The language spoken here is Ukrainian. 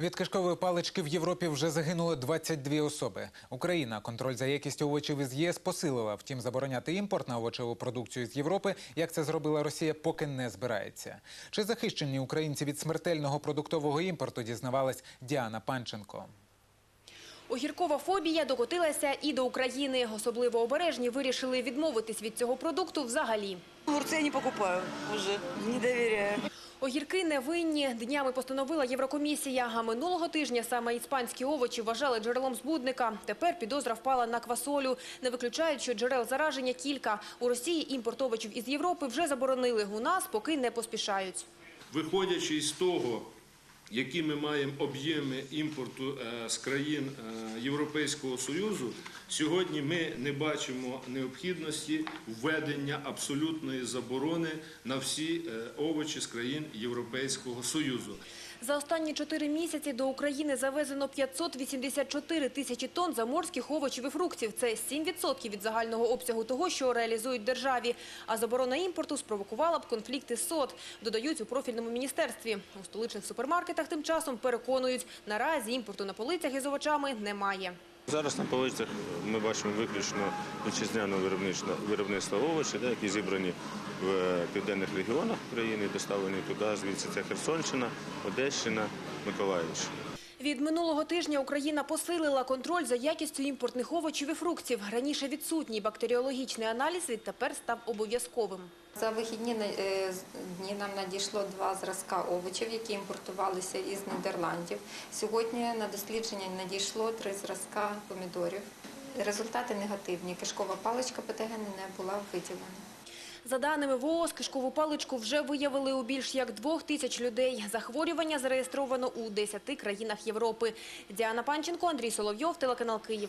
Від кишкової палички в Європі вже загинуло 22 особи. Україна контроль за якістю овочів із ЄС посилила. Втім, забороняти імпорт на овочеву продукцію з Європи, як це зробила Росія, поки не збирається. Чи захищені українці від смертельного продуктового імпорту, дізнавалась Діана Панченко. Огіркова фобія докотилася і до України. Особливо обережні вирішили відмовитись від цього продукту взагалі. Огурцы я не покупаю уже, не доверяю. Огірки невинні. Днями постановила Єврокомісія. А минулого тижня саме іспанські овочі вважали джерелом збудника. Тепер підозра впала на квасолю. Не виключають, що джерел зараження кілька. У Росії імпорт овочів із Європи вже заборонили. У нас поки не поспішають. Виходячи із того, які ми маємо об'єми імпорту е, з країн е, Європейського Союзу, сьогодні ми не бачимо необхідності введення абсолютної заборони на всі е, овочі з країн Європейського Союзу. За останні чотири місяці до України завезено 584 тисячі тонн заморських овочів і фруктів. Це 7% від загального обсягу того, що реалізують державі. А заборона імпорту спровокувала б конфлікти СОД, додають у профільному міністерстві. У столичних супермаркетах тим часом переконують, наразі імпорту на полицях із овочами немає. Зараз на полицях ми бачимо виключно вітчизняне виробництво, виробництво овочів, да, які зібрані в е, південних регіонах країни, доставлені туди, звідси це Херсонщина, Одещина, Миколаївщина. Від минулого тижня Україна посилила контроль за якістю імпортних овочів і фруктів. Раніше відсутній бактеріологічний аналіз відтепер став обов'язковим. За вихідні е, дні нам надійшло два зразка овочів, які імпортувалися із Нідерландів. Сьогодні на дослідження надійшло три зразка помідорів. Результати негативні. Кишкова паличка патогену не була виділена. За даними ВООЗ, кишкову паличку вже виявили у більш як двох тисяч людей. Захворювання зареєстровано у 10 країнах Європи. Діана Панченко, Андрій Соловйов, телеканал Київ.